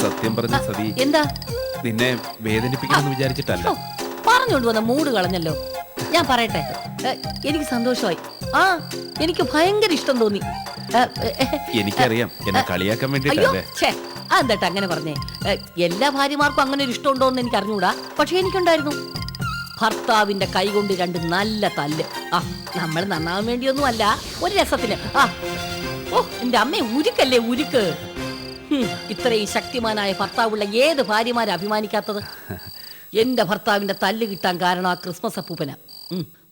സത്യം പറഞ്ഞ സതി എന്താ? നിന്നെ വേദനിപ്പിക്കണമെന്ന് വിചാരിച്ചിട്ടല്ല. ഓ, പറഞ്ഞോണ്ട് വന്ന മൂഡ് കളഞ്ഞല്ലോ. ഞാൻ പറയട്ടെ ഏ, എനിക്ക് സന്തോഷമായി. ആ എനിക്ക് ഭയങ്കര ഇഷ്ടം തോന്നി. ഏ, ഏ, എനിക്കറിയാം എന്നെ കളിയാക്കാൻ അയ്യോ വേണ്ടിട്ടല്ലേ ഛേ അങ്ങനെ പറഞ്ഞേ? ഏ, എല്ലാ ഭാര്യമാർക്കും അങ്ങനെ ഒരു ഇഷ്ടമുണ്ടോ എന്ന് എനിക്ക് അറിഞ്ഞൂടാ പക്ഷെ എനിക്കുണ്ടായിരുന്നു. ഭർത്താവിന്റെ കൈ കൊണ്ട് രണ്ട് നല്ല തല്ല്. ആ നമ്മൾ നന്നാവാൻ വേണ്ടിയൊന്നും അല്ല ഒരു രസത്തിന്. ആ ഓ എന്റെ അമ്മ ഉരുക്കല്ലേ ഉരുക്ക്? ഹും, ഇത്രയും ശക്തിമാനായ ഭർത്താവുള്ള ഏത് ഭാര്യമാരെ അഭിമാനിക്കാത്തത്? എന്റെ ഭർത്താവിന്റെ തല്ല് കിട്ടാൻ കാരണം ആ ക്രിസ്മസ് അപ്പൂപ്പന.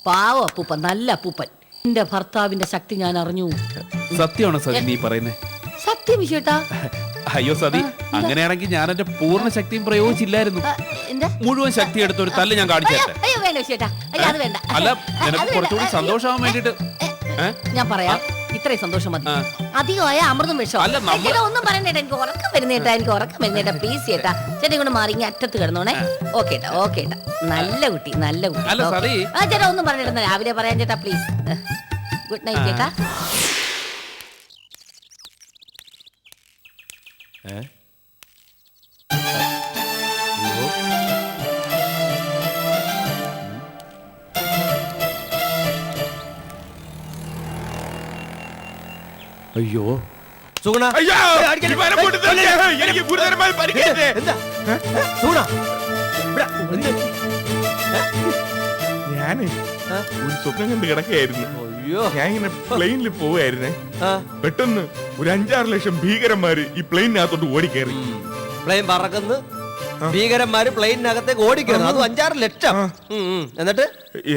പാവ അപ്പൂപ്പൻ നല്ല അപ്പൂപ്പൻ. എന്റെ ഭർത്താവിന്റെ ശക്തി ഞാൻ അറിഞ്ഞു. സത്യമാണോ സതി നീ പറയുന്നേ? സത്യം ചേട്ടാ അയ്യോ സതി അങ്ങനെയാണെങ്കിൽ ഞാൻ എന്റെ പൂർണ ശക്തിയും പ്രയോഗിച്ചില്ലായിരുന്നു. ആ, എന്താ? മുഴുവൻ ശക്തി എടുത്ത ഒരു തല്ല് ഞാൻ കാണിച്ചു അയ്യോ, തരട്ടെ അയ്യോ വേണ്ട ചേട്ടാ അയ്യോ അത് വേണ്ട. അല്ല അത് നിനക്ക് വേണ്ട. കുറച്ചുകൂടി സന്തോഷമാവാൻ വേണ്ടിട്ട് ഏ? ഞാൻ പറയാം. ഇത്രയും സന്തോഷം മതി. അധികമായ അമൃതം വിഷം. ചേട്ടാ ഒന്നും പറയണ്ടേട്ടാ എനിക്ക് ഉറക്കം വരുന്നേട്ടാ എനിക്ക് ഉറക്കം വരുന്നേട്ടാ പ്ലീസ് ചേട്ടാ. ചേട്ടാ ഇങ്ങോട്ട് മാറി ഇങ്ങനെ അറ്റത്ത് കിടന്നോണേ. ഓക്കെ ഏട്ടാ ഓക്കെ ഏട്ടാ നല്ല കുട്ടി നല്ല കുട്ടി. ആ ചേട്ടാ ഒന്നും പറഞ്ഞിട്ട് രാവിലെ പറയാൻ ചേട്ടാ പ്ലീസ് ഗുഡ് നൈറ്റ് ചേട്ടാ. ഏ? അയ്യോ. സുഗുണ അയ്യോ. വിമാനം പൊട്ടി തെറിച്ചേ. എനിക്ക് ഗുരുതരമായി പരിക്കേറ്റേ. എന്താ? സുഗുണ? ഞാനേ? ഒരു സ്വപ്നം കണ്ട് കിടക്കുകയായിരുന്നു. അയ്യോ. ഞാൻ ഇങ്ങനെ പ്ലെയിനിൽ പോവായിരുന്നേ പെട്ടെന്ന് ഒരു അഞ്ചാറ് ലക്ഷം ഭീകരന്മാര് ഈ പ്ലെയിനകത്തോട്ട് ഓടിക്കയറി. പ്ലെയിൻ പറക്കുന്നു. ഭീകരന്മാര് പ്ലെയിനകത്തേക്ക് ഓടിക്കേറി അതും അഞ്ചാറ് ലക്ഷം. എന്നിട്ട്?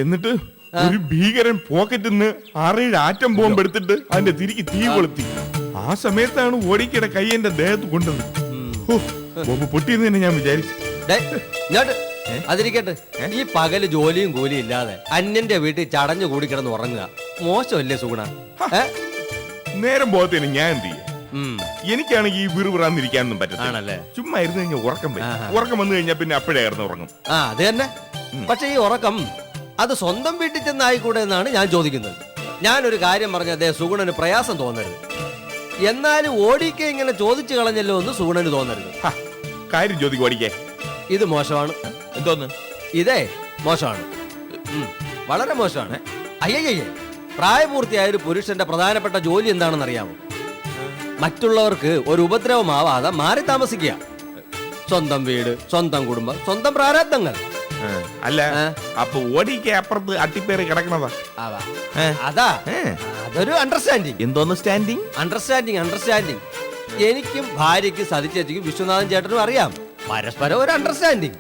എന്നിട്ട്? ഒരു ഭീകരൻ പോക്കറ്റിൽ നിന്ന് ആറേഴ് ആറ്റം ബോംബ് എടുത്തിട്ട് അതിന്റെ തിരിക്ക് തീ കൊളുത്തി. ആ സമയത്താണ് ഓടിക്കയുടെ കൈ എന്റെ ദേഹത്ത് കൊണ്ടത് ബോംബ് പൊട്ടിയെന്ന് തന്നെ ഞാൻ വിചാരിച്ചു. അതിരിക്കട്ടെ. ഈ പകൽ ജോലിയും കൂലിയും ഇല്ലാതെ അന്യന്റെ വീട്ടിൽ ചടഞ്ഞു കൂടി കിടന്ന് ഉറങ്ങുക. മോശമല്ലേ സുഗുണ? നേരം പോകത്തേന് ഞാൻ എന്ത് ചെയ്യാം? എനിക്കാണെങ്കിൽ ഈ വിറുവിറാന്നിരിക്കാനൊന്നും പറ്റത്തില്ല. ചുമ്മാ ഇരുന്ന് കഴിഞ്ഞാൽ ഉറക്കം വരും. ഉറക്കം വന്നു കഴിഞ്ഞാൽ പിന്നെ അപ്പോഴായിരുന്നു ഉറങ്ങും. ആ അത് തന്നെ. പക്ഷെ ഈ ഉറക്കം അത് സ്വന്തം വീട്ടിൽ ചെന്നായിക്കൂടെ എന്നാണ് ഞാൻ ചോദിക്കുന്നത്. ഞാനൊരു കാര്യം പറഞ്ഞ അദ്ദേഹം സുഗുണന് പ്രയാസം തോന്നരുത്. എന്നാലും ഓടിക്കെ ഇങ്ങനെ ചോദിച്ചു കളഞ്ഞല്ലോ എന്ന് സുഗുണന് തോന്നരുത്. ഹ, കാര്യം ചോദിക്കും ഓടിക്കേ. ഇത് മോശമാണ്. എന്തോന്ന്? ഇതേ മോശമാണ്. ഉം, വളരെ മോശമാണ്. അയ്യയ്യേ പ്രായപൂർത്തിയായ ഒരു പുരുഷന്റെ പ്രധാനപ്പെട്ട ജോലി എന്താണെന്ന് അറിയാമോ മറ്റുള്ളവർക്ക് ഒരു ഉപദ്രവമാവാതെ മാറി താമസിക്കുക. സ്വന്തം വീട് സ്വന്തം കുടുംബം സ്വന്തം പ്രാരാബ്ദങ്ങൾ. അല്ല? അപ്പൊ ഓടിക്ക് അപ്പുറത്ത് അട്ടിപ്പേറി കിടക്കണതാ. അതാ. അതൊരു അണ്ടർസ്റ്റാൻഡിങ് എന്തോന്ന് സ്റ്റാൻഡിങ് അണ്ടർസ്റ്റാൻഡിങ് അണ്ടർസ്റ്റാൻഡിങ് എനിക്കും ഭാര്യയ്ക്കും സതിച്ചേച്ചിക്കും വിശ്വനാഥൻ ചേട്ടനും അറിയാം. പരസ്പരം ഒരു അണ്ടർസ്റ്റാൻഡിങ്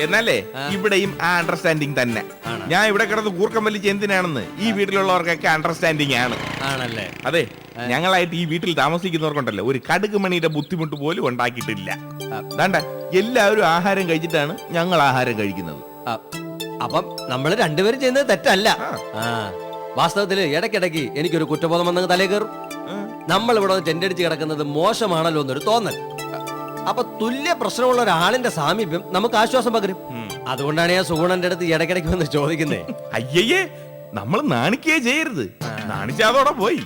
എന്നാലേ. ഇവിടെയും ആ അണ്ടർസ്റ്റാൻഡിങ് തന്നെ. ഞാൻ ഇവിടെ കിടന്ന് കൂർക്കം വലിച്ച് എന്തിനാണെന്ന് ഈ വീട്ടിലുള്ളവർക്കൊക്കെ അണ്ടർസ്റ്റാൻഡിങ് ആണ്. ആണല്ലേ? അതെ. ഞങ്ങളായിട്ട് ഈ വീട്ടിൽ താമസിക്കുന്നവർക്കുണ്ടല്ലോ ഒരു കടുക് മണിയുടെ ബുദ്ധിമുട്ട് പോലും ഉണ്ടാക്കിയിട്ടില്ല. വേണ്ട എല്ലാവരും ആഹാരം കഴിച്ചിട്ടാണ് ഞങ്ങൾ ആഹാരം കഴിക്കുന്നത്. അപ്പം നമ്മൾ രണ്ടുപേരും ചെയ്യുന്നത് തെറ്റല്ല. വാസ്തവത്തിൽ ഇടയ്ക്കിടയ്ക്ക് എനിക്കൊരു കുറ്റബോധം വന്നങ്ങ് തലേ കയറും. നമ്മൾ ഇവിടെ ചെണ്ടടിച്ച് കിടക്കുന്നത് മോശമാണല്ലോ എന്നൊരു തോന്നൽ. അപ്പൊ തുല്യ പ്രശ്നമുള്ള ഒരാളിന്റെ സാമീപ്യം നമുക്ക് ആശ്വാസം പകരും. അതുകൊണ്ടാണ് ഞാൻ സുഗുണന്റെ അടുത്ത് ഇടയ്ക്കിടയ്ക്ക് വന്ന് ചോദിക്കുന്നത് അയ്യേ നമ്മൾ നാണിക്കേ ചെയ്യരുത്. നാണിച്ചാതോടെ പോയി.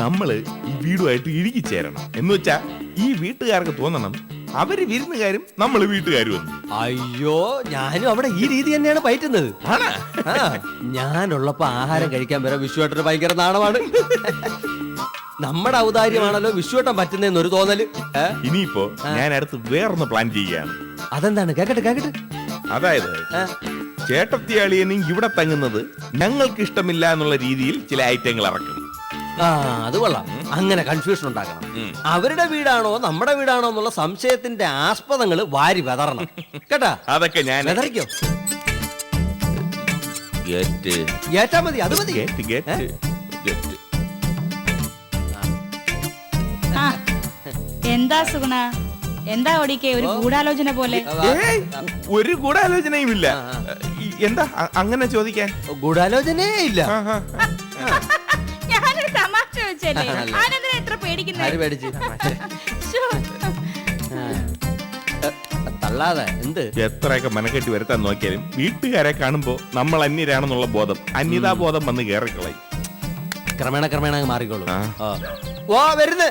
നമ്മൾ ഈ വീടുമായിട്ട് ഇഴുകി ചേരണം. എന്ന് വെച്ചാ ഈ വീട്ടുകാർക്ക് തോന്നണം അവർ വിരുന്നുകാരും നമ്മൾ വീട്ടുകാരും എന്ന് അയ്യോ ഞാനും അവിടെ ഈ രീതി തന്നെയാണ് പയറ്റുന്നത്. ആണാ. ആ ഞാനുള്ളപ്പോ ആഹാരം കഴിക്കാൻ വരെ വിശ്വട്ടന് ഭയങ്കര നാണമാണ്. നമ്മുടെ ഔദാര്യമാണല്ലോ വിശ്വട്ടം പറ്റുന്നതെന്നൊരു തോന്നൽ. ഏ? ഇനിയിപ്പോ ഞാൻ അടുത്ത് വേറൊന്ന് പ്ലാൻ ചെയ്യുകയാണ്. അതെന്താണ്? കേക്കട്ടെ കേക്കട്ടെ. അതായത്? ചേട്ടത്തിയാളിയനും ഇവിടെ തങ്ങുന്നത് ഞങ്ങൾക്ക് ഇഷ്ടമില്ല എന്നുള്ള രീതിയിൽ ചില ഐറ്റങ്ങൾ ഇറക്കും ആ അത് കൊള്ളാം. അങ്ങനെ കൺഫ്യൂഷൻ ഉണ്ടാക്കണം. അവരുടെ വീടാണോ നമ്മുടെ വീടാണോ എന്നുള്ള സംശയത്തിന്റെ ആസ്പദങ്ങൾ വാരി വെതറണം. കേട്ടാ? അതൊക്കെ ഞാൻ വെതറിക്കോ? ഗെറ്റ്. ഏറ്റാ മതി അത് മതി. എന്താ സുഗുണ? എന്താ ഓടിക്കേ? ഒരു ഗൂഢാലോചന പോലെ. ഏയ്, ഒരു ഗൂഢാലോചനയും ഇല്ല. എന്താ അങ്ങനെ ചോദിക്കാൻ? ഗൂഢാലോചനയേ ഇല്ല. ഞാനൊരു തമാശ വെച്ചല്ലേ ആണല്ലേ? ആനന്ദനെ എത്ര ആര് പേടിക്കുന്നത് പേടിച്ച് ശ്ശോ. തള്ളാതെ. എന്ത്? എത്രയൊക്കെ മനക്കെട്ടി വരുത്താൻ നോക്കിയാലും വീട്ടുകാരെ കാണുമ്പോ നമ്മൾ അന്യരാണെന്നുള്ള ബോധം അന്യതാ ബോധം വന്ന് കയറിക്കളയും ക്രമേണ ക്രമേണ അങ്ങ് മാറിക്കോളൂ. ആ. ആ. ഓ വരുന്ന്.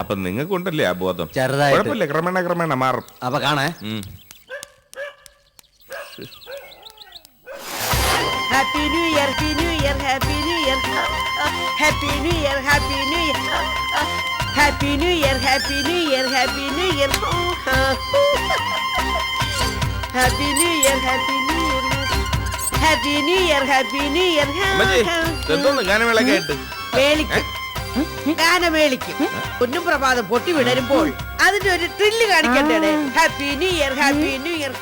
അപ്പൊ നിങ്ങൾക്കുണ്ടല്ലേ ആ ബോധം? ചെറുതായിട്ട്. കുഴപ്പമില്ല ക്രമേണ ക്രമേണ മാറും. അപ്പൊ കാണേ. ഉം. Happy new year happy new year happy new year happy new year happy new year happy new year happy new year happy new year happy new year happy new year happy new year happy new year എന്തോന്ന് ഗാനമേളൊക്കെ ഒന്നും പ്രഭാതം പൊട്ടി വിടരുമ്പോൾ അതിന്റെ ഒരു thrill കാണിക്കണ്ടേ happy new year happy new year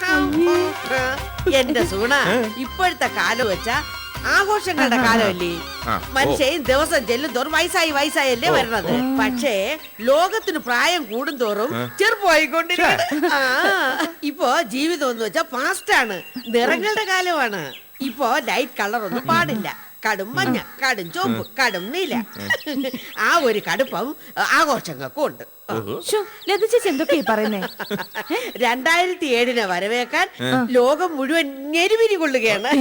എന്റെ സൂണ ഇപ്പോഴത്തെ കാലം വെച്ചാ ആഘോഷങ്ങളുടെ കാലമല്ലേ. മനുഷ്യൻ ദിവസം ചെല്ലും തോറും വയസ്സായി അല്ലേ വരണത്. പക്ഷേ ലോകത്തിന് പ്രായം കൂടുന്തോറും ചെറുപ്പമായിക്കൊണ്ടിരിക്കുന്നു. ആ. ഇപ്പോ ജീവിതം എന്ന് വെച്ചാൽ ഫാസ്റ്റ് ആണ്. നിറങ്ങളുടെ കാലമാണ്. ഇപ്പോ ലൈറ്റ് കളർ ഒന്നും പാടില്ല. കടും മഞ്ഞ കടും ചുവപ്പ് കടും നീല. ആ ഒരു കടുപ്പം ആഘോഷങ്ങൾക്കും ഉണ്ട് എന്തൊക്കെയാ പറയുന്നേ? രണ്ടായിരത്തി ഏഴിനെ വരവേക്കാൻ ലോകം മുഴുവൻ ഞെരുവിരി കൊള്ളുകയാണ്.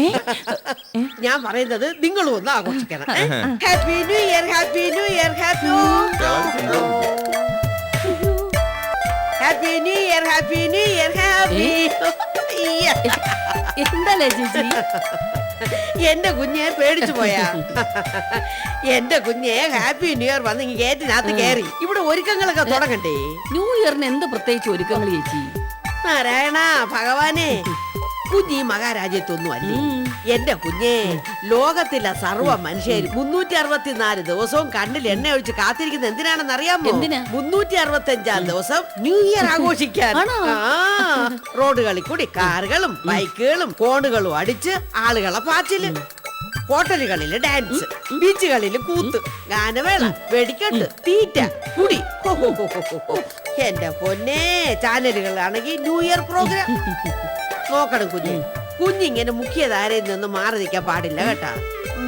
ഞാൻ പറയുന്നത് നിങ്ങളും ഒന്ന് ആഘോഷിക്കണം. Happy new year happy new year happy happy new year happy new year happy എന്താ ചേച്ചി എന്റെ കുഞ്ഞെ പേടിച്ചു പോയാ. എന്റെ കുഞ്ഞെ ഹാപ്പി ന്യൂ ഇയർ വന്ന് ഈ ഗേറ്റിനകത്ത് കയറി ഇവിടെ ഒരുക്കങ്ങളൊക്കെ തുടങ്ങണ്ടേ ന്യൂ ഇയറിന് എന്ത് പ്രത്യേകിച്ച് ഒരുക്കങ്ങൾ ചേച്ചി? നാരായണ ഭഗവാനെ. കുഞ്ഞി മഹാരാജ്യത്തൊന്നും അല്ലേ? എന്റെ കുഞ്ഞേ ലോകത്തിലെ സർവ മനുഷ്യർ മുന്നൂറ്റി അറുപത്തിനാല് ദിവസവും കണ്ണിൽ എണ്ണ ഒഴിച്ച് കാത്തിരിക്കുന്നത് എന്തിനാണെന്ന് അറിയാമോ? മുന്നൂറ്റി അറുപത്തി അഞ്ചാം ദിവസം ന്യൂ ഇയർ ആഘോഷിക്കാൻ. റോഡുകളിൽ കൂടി കാറുകളും ബൈക്കുകളും ഫോണുകളും അടിച്ച് ആളുകളെ പാച്ചിൽ. ഹോട്ടലുകളിൽ ഡാൻസ് ബീച്ചുകളിൽ കൂത്ത് ഗാനവേള വെടിക്കെട്ട് തീറ്റ കുടി. എന്റെ പൊന്നെ ചാനലുകളാണെങ്കിൽ ന്യൂ ഇയർ പ്രോഗ്രാം നോക്കണം കുഞ്ഞ്. കുഞ്ഞിങ്ങനെ മുഖ്യധാരയിൽ നിന്ന് മാറി നിൽക്കാൻ പാടില്ല കേട്ടാ.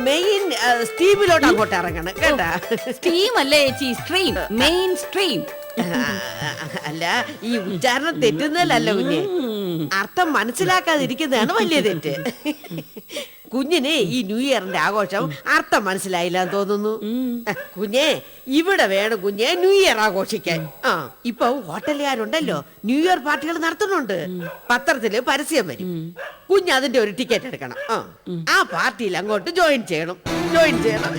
മെയിൻ സ്റ്റീമിലോട്ട് അങ്ങോട്ട് ഇറങ്ങണം കേട്ടാ. സ്റ്റീം അല്ലേ ചേച്ചി സ്ട്രീം മെയിൻ സ്ട്രീം അല്ല ഈ ഉച്ചാരണം തെറ്റുന്നതല്ല കുഞ്ഞെ. അർത്ഥം മനസ്സിലാക്കാതിരിക്കുന്നതാണ് വലിയ തെറ്റ്. കുഞ്ഞിന് ഈ ന്യൂ ഇയറിന്റെ ആഘോഷം അർത്ഥം മനസ്സിലായില്ല എന്ന് തോന്നുന്നു. കുഞ്ഞെ ഇവിടെ വേണം കുഞ്ഞെ ന്യൂ ഇയർ ആഘോഷിക്കാൻ. ആ ഇപ്പൊ ഹോട്ടലുകാരുണ്ടല്ലോ. ന്യൂ ഇയർ പാർട്ടികൾ നടത്തുന്നുണ്ട്. പത്രത്തിൽ പരസ്യം വരും. കുഞ്ഞ് അതിന്റെ ഒരു ടിക്കറ്റ് എടുക്കണം. ആ ആ പാർട്ടിയിൽ അങ്ങോട്ട് ജോയിൻ ചെയ്യണം. ജോയിൻ ചെയ്യണം.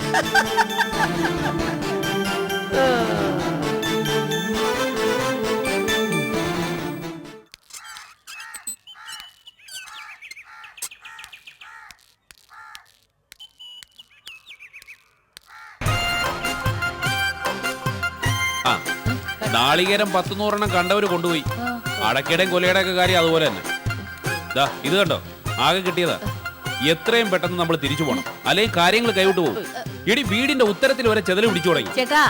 ആ. നാളികേരം പത്ത് നൂറെണ്ണം കണ്ടവര് കൊണ്ടുപോയി. അടക്കിടയും കൊലയുടെ ഒക്കെ കാര്യം അതുപോലെ തന്നെ. ദാ ഇത് കണ്ടോ? ആകെ കിട്ടിയതാ. എത്രയും പെട്ടെന്ന് നമ്മൾ തിരിച്ചു പോകണം അല്ലെങ്കിൽ കാര്യങ്ങൾ കൈവിട്ട് പോകും ഇടി വീടിന്റെ ഉത്തരത്തിൽ വരെ ചെതൽ പിടിച്ചു തുടങ്ങി. ചേട്ടാ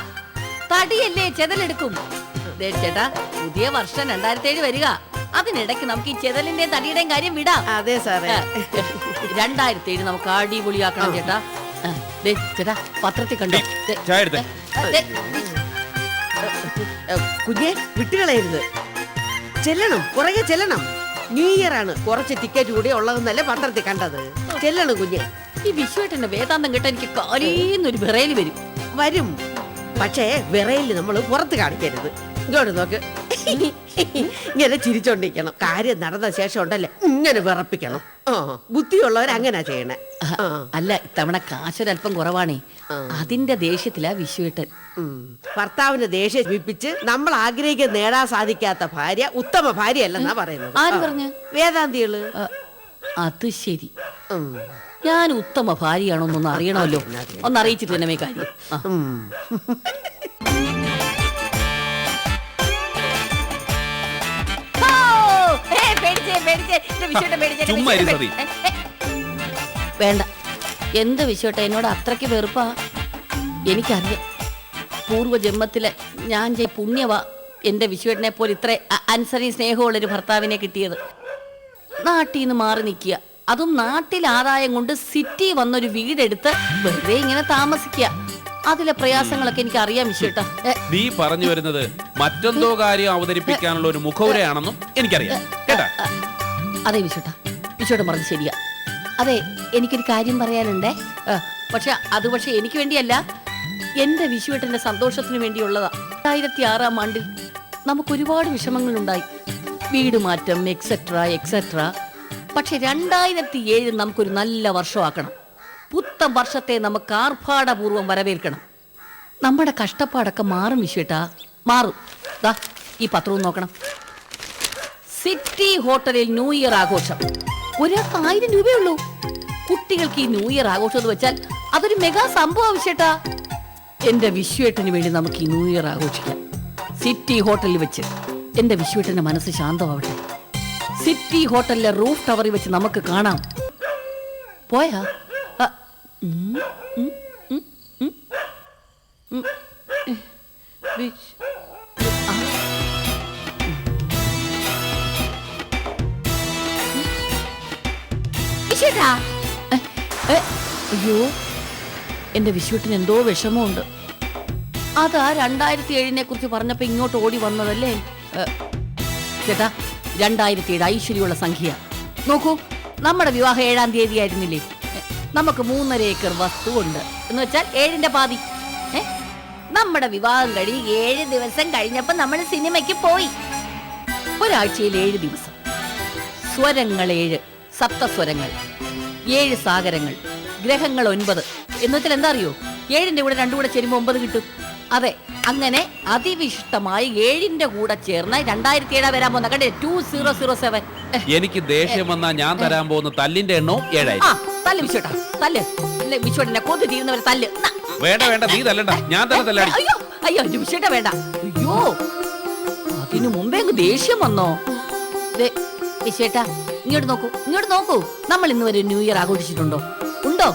തടിയല്ലേ ചെതലെടുക്കും? ദേ ചേട്ടാ പുതിയ വർഷം രണ്ടായിരത്തി ഏഴ് വരിക. അതിനിടയ്ക്ക് നമുക്ക് ഈ ചെതലിന്റെയും തടിയുടെയും കാര്യം വിടാം. അതെ സാറേ. രണ്ടായിരത്തി ഏഴ് നമുക്ക് അടിപൊളിയാക്കണം ചേട്ടാ. ദേ ചേട്ടാ പത്രത്തിൽ കണ്ടോ? ചായ എടുത്തേ. കുഞ്ഞെ വിട്ടുകളയരുത്. ചെല്ലണം പുറകെ ചെല്ലണം. ന്യൂ ഇയർ ആണ്. കുറച്ച് ടിക്കറ്റ് കൂടി ഉള്ളതെന്നല്ലേ പത്രത്തിൽ കണ്ടത്. ചെല്ലണം കുഞ്ഞെ. ഈ വിശ്വട്ടന്റെ വേദാന്തം കേട്ട എനിക്ക് കാലീന്നൊരു വിറയിൽ വരും. വരും. പക്ഷേ വിറയിൽ നമ്മൾ പുറത്ത് കാണിക്കരുത്. ഇങ്ങോട്ട് നോക്ക്. ഇങ്ങനെ ചിരിച്ചോണ്ടിരിക്കണം. കാര്യം നടന്ന ശേഷം ഉണ്ടല്ലേ? ഇങ്ങനെ വിറപ്പിക്കണം. ബുദ്ധിയുള്ളവർ അങ്ങനെ ചെയ്യണേ. അല്ല ഇത്തവണ കാശൊരല്പം കുറവാണേ. അതിന്റെ ദേഷ്യത്തിലാ വിശ്വേട്ടൻ ഭർത്താവിന്റെ ഭർത്താവിന് ദേഷ്യം ശമിപ്പിച്ച് നമ്മൾ ആഗ്രഹിക്കുന്ന നേടാൻ സാധിക്കാത്ത ഭാര്യ ഉത്തമ ഭാര്യ അല്ലെന്നാ പറയുന്നത്. ആര് പറഞ്ഞു? വേദാന്തികൾ. അത് ശരി. ഞാൻ ഉത്തമ ഭാര്യയാണോന്നൊന്ന് അറിയണമല്ലോ. ഒന്ന് അറിയിച്ചിട്ട് തന്നെ കാര്യം ചുമ്മാ ഇരി സതി. വേണ്ട. എന്ത് വിശോട്ട എന്നോട് അത്രയ്ക്ക് വെറുപ്പാ? എനിക്കറിയാം. പൂർവജന്മത്തിലെ ഞാൻ ചെയ് പുണ്യവാ എന്റെ വിശ്വേട്ടനെ പോലെ ഇത്ര അനുസരി സ്നേഹമുള്ളൊരു ഭർത്താവിനെ കിട്ടിയത്. നാട്ടിൽ നിന്ന് മാറി നിൽക്കുക. അതും നാട്ടിൽ ആദായം കൊണ്ട് സിറ്റി വന്നൊരു വീടെടുത്ത് വെറുതെ ഇങ്ങനെ താമസിക്കുക. അതിലെ പ്രയാസങ്ങളൊക്കെ എനിക്ക് അറിയാം വിശ്വേട്ടാ ഏ, നീ പറഞ്ഞു വരുന്നത് മറ്റെന്തോ കാര്യം അവതരിപ്പിക്കാനുള്ള ഒരു മുഖവുരയാണെന്നും എനിക്കറിയാം. കേട്ടാ? അതെ വിശ്വട്ട വിശ്വട്ടൻ പറഞ്ഞ് ശരിയാ. അതെ എനിക്കൊരു കാര്യം പറയാനുണ്ടേ. പക്ഷെ അത് പക്ഷെ എനിക്ക് വേണ്ടിയല്ല. എന്റെ വിശുവേട്ടന്റെ സന്തോഷത്തിന് വേണ്ടിയുള്ളതാ. രണ്ടായിരത്തി ആറാം ആണ്ടിൽ നമുക്ക് ഒരുപാട് വിഷമങ്ങൾ ഉണ്ടായി വീട് മാറ്റം എക്സെട്ര എക്സെട്ര പക്ഷെ രണ്ടായിരത്തി ഏഴ് നമുക്കൊരു നല്ല വർഷമാക്കണം. പുത്തൻ വർഷത്തെ നമുക്ക് ആർഭാടപൂർവം വരവേൽക്കണം. നമ്മുടെ കഷ്ടപ്പാടൊക്കെ മാറും വിഷുവേട്ടാ മാറും. ദാ ഈ പത്രവും നോക്കണം. സിറ്റി ഹോട്ടലിൽ ന്യൂ ഇയർ ആഘോഷം. ഒരാൾക്ക് ആയിരം രൂപയുള്ളൂ കുട്ടികൾക്ക് ഈ ന്യൂ ഇയർ ആഘോഷം എന്ന് വെച്ചാൽ അതൊരു മെഗാ സംഭവം ആവശ്യട്ടാ എന്റെ വിശ്വേട്ടന് വേണ്ടി നമുക്ക് ഈ ന്യൂ ഇയർ ആഘോഷിക്കാം. സിറ്റി ഹോട്ടലിൽ വെച്ച് എന്റെ വിശ്വേട്ടന്റെ മനസ്സ് ശാന്തമാവട്ടെ. സിറ്റി ഹോട്ടലിലെ റൂഫ് ടവറിൽ വെച്ച് നമുക്ക് കാണാം. പോയാ? ഉം, ഉം, എന്റെ വിശ്വട്ടിന് എന്തോ വിഷമമുണ്ട്. അതാ രണ്ടായിരത്തി ഏഴിനെ കുറിച്ച് പറഞ്ഞപ്പോ ഇങ്ങോട്ട് ഓടി വന്നതല്ലേ? ചേട്ടാ രണ്ടായിരത്തി ഏഴ് ഐശ്വര്യമുള്ള സംഖ്യ. നോക്കൂ നമ്മുടെ വിവാഹം ഏഴാം തീയതി ആയിരുന്നില്ലേ നമുക്ക് മൂന്നര ഏക്കർ വസ്തു ഉണ്ട് എന്ന് വെച്ചാൽ ഏഴിന്റെ പാതി. നമ്മുടെ വിവാഹം കഴിഞ്ഞ് ഏഴ് ദിവസം കഴിഞ്ഞപ്പോ നമ്മൾ സിനിമയ്ക്ക് പോയി. ഒരാഴ്ചയിൽ ഏഴ് ദിവസം. സ്വരങ്ങൾ ഏഴ് സപ്തസ്വരങ്ങൾ. ഏഴ് സാഗരങ്ങൾ. ഗ്രഹങ്ങൾ ഒൻപത്. എന്ന് വെച്ചാൽ എന്താ അറിയോ ഏഴിന്റെ കൂടെ രണ്ടു കൂടെ ചേരുമ്പോൾ ഒമ്പത് കിട്ടും. അതെ അങ്ങനെ അതിവിശിഷ്ടമായി ഏഴിന്റെ കൂടെ ചേർന്ന രണ്ടായിരത്തി ഏഴാ വരാൻ പോകുന്ന കണ്ടേ ടു സീറോ സീറോ സെവൻ എനിക്ക് ദേഷ്യം വന്നാ ഞാൻ തരാൻ പോകുന്ന തല്ലിന്റെ എണ്ണവും ഏഴായി ആ തല്ല് വിശ്വട്ടാ തല്ല്. ഇല്ലേ, വിശ്വട്ടിനെ കൊതു തീരുന്നവരെ തല്ല്. ന്നാ. വേണ്ട വേണ്ട നീ തല്ലണ്ട. ഞാൻ തന്നെ തല്ലാടി. അയ്യോ അയ്യോ ഇത് വിശ്വട്ട വേണ്ട. അയ്യോ അതിനു മുമ്പേ അങ്ങ് ദേഷ്യം വന്നോ? ദേ, വിശ്വേട്ടാ ഇങ്ങോട്ട് നോക്കൂ ഇങ്ങോട്ട് നോക്കൂ. നമ്മൾ ഇന്ന് വരെ ന്യൂ ഇയർ ആഘോഷിച്ചിട്ടുണ്ടോ? ഉണ്ടോ?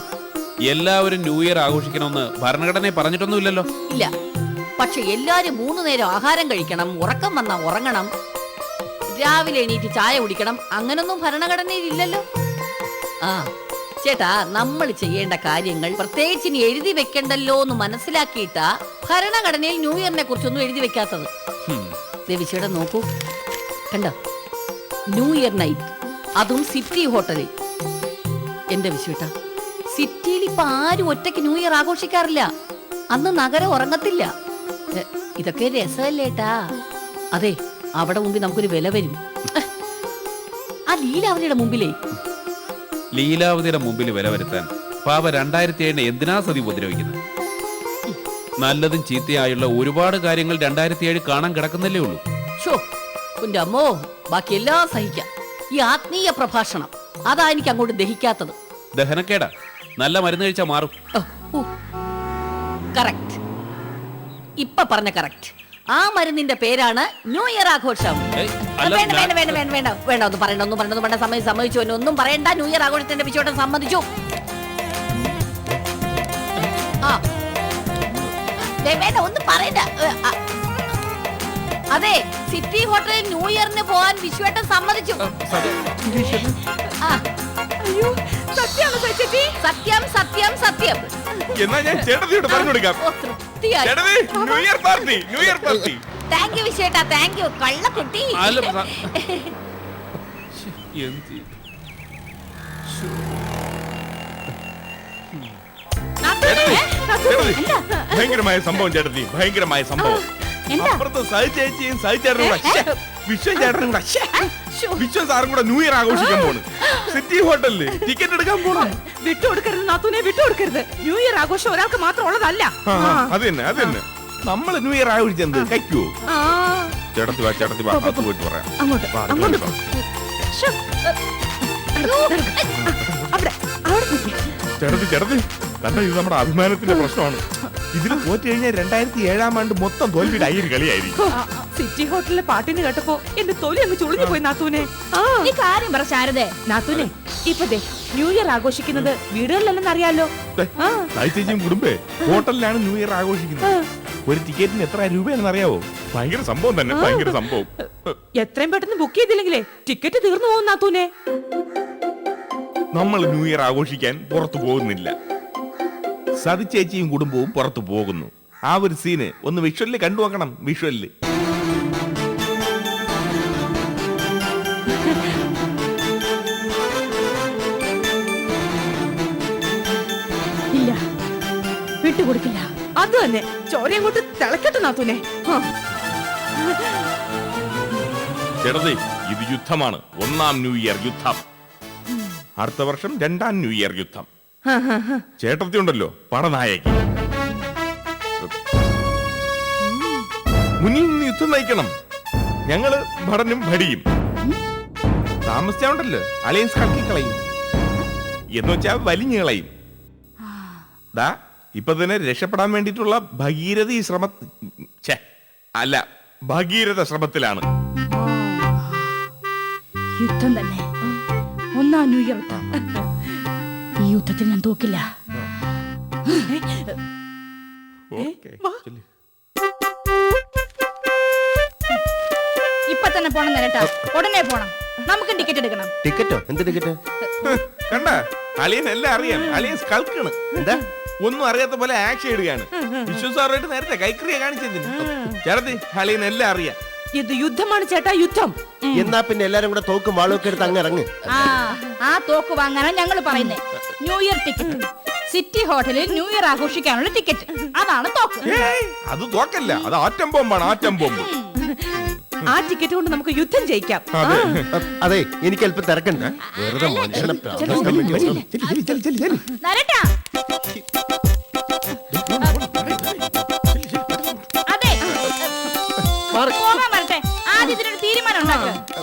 എല്ലാവരും ന്യൂ ഇയർ ആഘോഷിക്കണമെന്ന് ഭരണഘടനയെ പറഞ്ഞിട്ടൊന്നുമില്ലല്ലോ. ഇല്ല. പക്ഷെ എല്ലാരും മൂന്ന് നേരം ആഹാരം കഴിക്കണം ഉറക്കം വന്നാ ഉറങ്ങണം രാവിലെ എണീറ്റ് ചായ കുടിക്കണം അങ്ങനൊന്നും ഭരണഘടനയിൽ ഇല്ലല്ലോ. ആ ചേട്ടാ നമ്മൾ ചെയ്യേണ്ട കാര്യങ്ങൾ പ്രത്യേകിച്ച് ഇനി എഴുതി വെക്കണ്ടല്ലോ എന്ന് മനസ്സിലാക്കിയിട്ടാ ഭരണഘടനയിൽ ന്യൂ ഇയറിനെ കുറിച്ചൊന്നും എഴുതി വെക്കാത്തത്. ഹും. നോക്കൂ. കണ്ടോ? ന്യൂ ഇയർ നൈറ്റ് അതും സിറ്റി ഹോട്ടലിൽ. എന്റെ വിശ്വട്ട സിറ്റിയിൽ ഇപ്പൊ ആരും ഒറ്റയ്ക്ക് ന്യൂ ഇയർ ആഘോഷിക്കാറില്ല. അന്ന് നഗരം ഉറങ്ങത്തില്ല. ഇതൊക്കെ രസമല്ലേട്ടാ അതെ അവിടെ മുമ്പിൽ നമുക്കൊരു വില വരും. ആ ലീലാവതിയുടെ മുമ്പിലേ. ലീലാവതിയുടെ മുമ്പിൽ വില വരുത്താൻ പാവ രണ്ടായിരത്തി ഏഴിന് എന്തിനാ സതി ഉപദ്രവിക്കുന്നത്? നല്ലതും ചീത്തയായുള്ള ഒരുപാട് കാര്യങ്ങൾ രണ്ടായിരത്തി ഏഴ് കാണാൻ കിടക്കുന്നല്ലേ ഉള്ളൂ. ഷോ കുന്റെ അമ്മോ ബാക്കി എല്ലാം സഹിക്കാം. ഈ ആത്മീയ പ്രഭാഷണം അതാ എനിക്ക് അങ്ങോട്ട് ദഹിക്കാത്തത്. ദഹനക്കേടാ. നല്ല മരുന്ന് കഴിച്ചാൽ മാറും. കറക്റ്റ് ഇപ്പൊ പറഞ്ഞ കറക്റ്റ് ആ മരുന്നിന്റെ പേരാണ് ന്യൂ ഇയർ ആഘോഷം. വേണ്ട വേണ്ട വേണ്ട വേണ്ട വേണ്ട. വേണ്ട ഒന്നും പറയണ്ട ഒന്നും പറയണ്ട പറയണ്ട. സമയം സമ്മതിച്ചു ഒന്നും പറയണ്ട. ന്യൂ ഇയർ ആഘോഷത്തിന്റെ പിച്ചോട്ടം സമ്മതിച്ചു. ആ. വേ- വേണ്ട ഒന്നും പറയണ്ട. ഏ, അതെ സിറ്റി ഹോട്ടലിൽ ന്യൂ ഇയറിന് പോവാൻ വിശ്വേട്ടൻ സമ്മതിച്ചു. ആ. സത്യം സത്യം സത്യം. എന്നാ ഞാൻ ചേട്ടത്തിയോട് പറഞ്ഞു കൊടുക്കാം ഓ, തൃപ്തിയായി. ചേട്ടത്തി new year party new year party thank you വിശേട്ടാ thank you കള്ളക്കുട്ടി. അല്ല, സ- എന്ത് ചെയ്യും? ചേട്ടത്തി ചേട്ടത്തി ഭയങ്കരമായ സംഭവം ചേട്ടത്തി ഭയങ്കരമായ സംഭവം. എന്താ? അപ്പുറത്ത് സഹിച്ചേച്ചിയും സഹിച്ചേട്ടനും സഹി ചേട്ടനും കൂടെ ശ്ശെ, വിശ്വൻ ചേട്ടനും കൂടെ ശ്ശെ, വിശ്വൻ സാറും കൂടെ ന്യൂ ഇയർ ആഘോഷിക്കാൻ പോണ്. സിറ്റി ഹോട്ടലിൽ ടിക്കറ്റ് എടുക്കാൻ പോണു? വിട്ടുകൊടുക്കരുത് നാത്തൂനെ വിട്ടുകൊടുക്കരുത്. ന്യൂ ഇയർ ആഘോഷം ഒരാൾക്ക് മാത്രം ഉള്ളതല്ല. അത് തന്നെ അത് തന്നെ. നമ്മൾ ന്യൂ ഇയർ ആഘോഷിച്ചെന്ത് കഴിക്കുവോ? ചേട്ടത്തി വാ ചേട്ടത്തി വാ അത് പോയിട്ട് പറയാം. ചേട്ടത്തി ചേട്ടത്തി. കണ്ട ഇത് നമ്മുടെ അഭിമാനത്തിന്റെ പ്രശ്നമാണ്. ഇതിൽ തോറ്റു കഴിഞ്ഞാൽ രണ്ടായിരത്തി ഏഴാം ആണ്ട് മൊത്തം തോൽവിയുടെ അയ്യൊരു കളിയായിരിക്കും. സിറ്റി ഹോട്ടലിലെ പാട്ടിന് കേട്ടപ്പോ എന്റെ തൊലി അങ്ങ് ചുളിഞ്ഞു പോയി നാത്തൂനെ. ആ. ഈ കാര്യം പറ ശാരദേ. നാത്തൂനെ ഇപ്പൊ ദേ ന്യൂ ഇയർ ആഘോഷിക്കുന്നത് വീടുകളിലല്ലെന്ന് അറിയാലോ ആ. കുടുംബേ ഹോട്ടലിലാണ് ന്യൂ ഇയർ ആഘോഷിക്കുന്നത്. ഒരു ടിക്കറ്റിന് എത്ര രൂപയാണെന്ന് അറിയാവോ ഭയങ്കര സംഭവം തന്നെ ഭയങ്കര സംഭവം. എത്രയും പെട്ടെന്ന് ബുക്ക് ചെയ്തില്ലെങ്കിലേ ടിക്കറ്റ് തീർന്നു പോകും നാത്തൂനെ. നമ്മൾ ന്യൂ ഇയർ ആഘോഷിക്കാൻ പുറത്തു പോകുന്നില്ല. സതി ചേച്ചിയും കുടുംബവും പുറത്തു പോകുന്നു. ആ ഒരു സീന് ഒന്ന് വിഷ്വലിൽ കണ്ടു നോക്കണം വിഷ്വലിൽ വിട്ടുകൊടുക്കില്ല അത് തന്നെ. ചോര അങ്ങോട്ട് തിളക്കട്ടെ നാത്തൂനെ. ചേട്ടതി ഇത് യുദ്ധമാണ്. ഒന്നാം ന്യൂ ഇയർ യുദ്ധം. അടുത്ത വർഷം രണ്ടാം ന്യൂ ഇയർ യുദ്ധം. ചേട്ടത്തി ഉണ്ടല്ലോ പടനായകി. മുന്നിൽ നിന്ന് യുദ്ധം നയിക്കണം. ഞങ്ങൾ ഭടനും ഭടിയും. താമസിച്ചാണ്ടല്ലോ അലയൻസ് കളയും എന്ന് വെച്ചാ വലിഞ്ഞു കളയും. ദാ ഇപ്പൊ തന്നെ രക്ഷപ്പെടാൻ വേണ്ടിയിട്ടുള്ള ഭഗീരഥ ഈ ശ്രമ ഛെ, അല്ല ഭഗീരഥ ശ്രമത്തിലാണ്. യുദ്ധം തന്നെ. ഒന്നാം ന്യൂ ഇയർ ഈ യുദ്ധത്തിൽ ഞാൻ തോക്കില്ല. ഇപ്പൊ തന്നെ പോണം നേരട്ടാ. ഉടനെ പോണം. നമുക്ക് ടിക്കറ്റ് എടുക്കണം. ടിക്കറ്റോ എന്ത് ടിക്കറ്റ് കണ്ട അളിയൻ എല്ലാം അറിയാം. അളിയൻ കളിക്കണ് എന്താ? ഒന്നും അറിയാത്ത പോലെ ആക്ഷൻ ഇടുകയാണ്. വിശ്വസാറായിട്ട് നേരത്തെ കൈക്രിയ കാണിച്ചതിന് ചേട്ടത്തി അളിയൻ എല്ലാം അറിയാം. ഇത് യുദ്ധമാണ് ചേട്ടാ യുദ്ധം. എന്നാ പിന്നെ എല്ലാരും കൂടെ തോക്കും വാളൊക്കെ എടുത്ത് അങ്ങ് ഇറങ്ങ്. ആ ആ തോക്ക് വാങ്ങാനാണ് ഞങ്ങൾ പറയുന്നത് ന്യൂ ഇയർ ടിക്കറ്റ് സിറ്റി ഹോട്ടലിൽ ന്യൂ ഇയർ ആഘോഷിക്കാനുള്ള ടിക്കറ്റ് അതാണ് തോക്ക്. ഏയ്, അത് തോക്കല്ല. അത് ആറ്റം ബോംബാണ് ആറ്റം ബോംബ്. ആ ടിക്കറ്റ് കൊണ്ട് നമുക്ക് യുദ്ധം ജയിക്കാം. അതെ. അതെ എനിക്ക് അല്പം തിരക്കണ്ട. വെറുതെ മനുഷ്യനെ പ്രാന്താക്കാൻ വേണ്ടി വന്നു. നരട്ടാ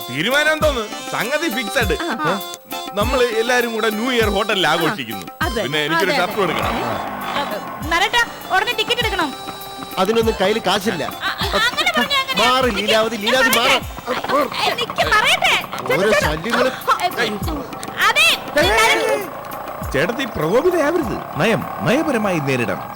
തീരുമാനം എന്തോന്ന്? സംഗതി ഫിക്സഡ് നമ്മൾ എല്ലാരും കൂടെ ന്യൂ ഇയർ ഹോട്ടലിൽ ആഘോഷിക്കുന്നു. പിന്നെ എനിക്കൊരു ഷർട്ട് എടുക്കണം ഉടനെ ടിക്കറ്റ് എടുക്കണം. അതിനൊന്നും കയ്യിൽ കാശില്ല. മാറി ലീലാവതി ലീലാവതി മാറ്. ഓരോ ശല്യങ്ങളും. ചേട്ടത്തി പ്രകോപിതയാവരുത്. നയം നയപരമായി നേരിടണം.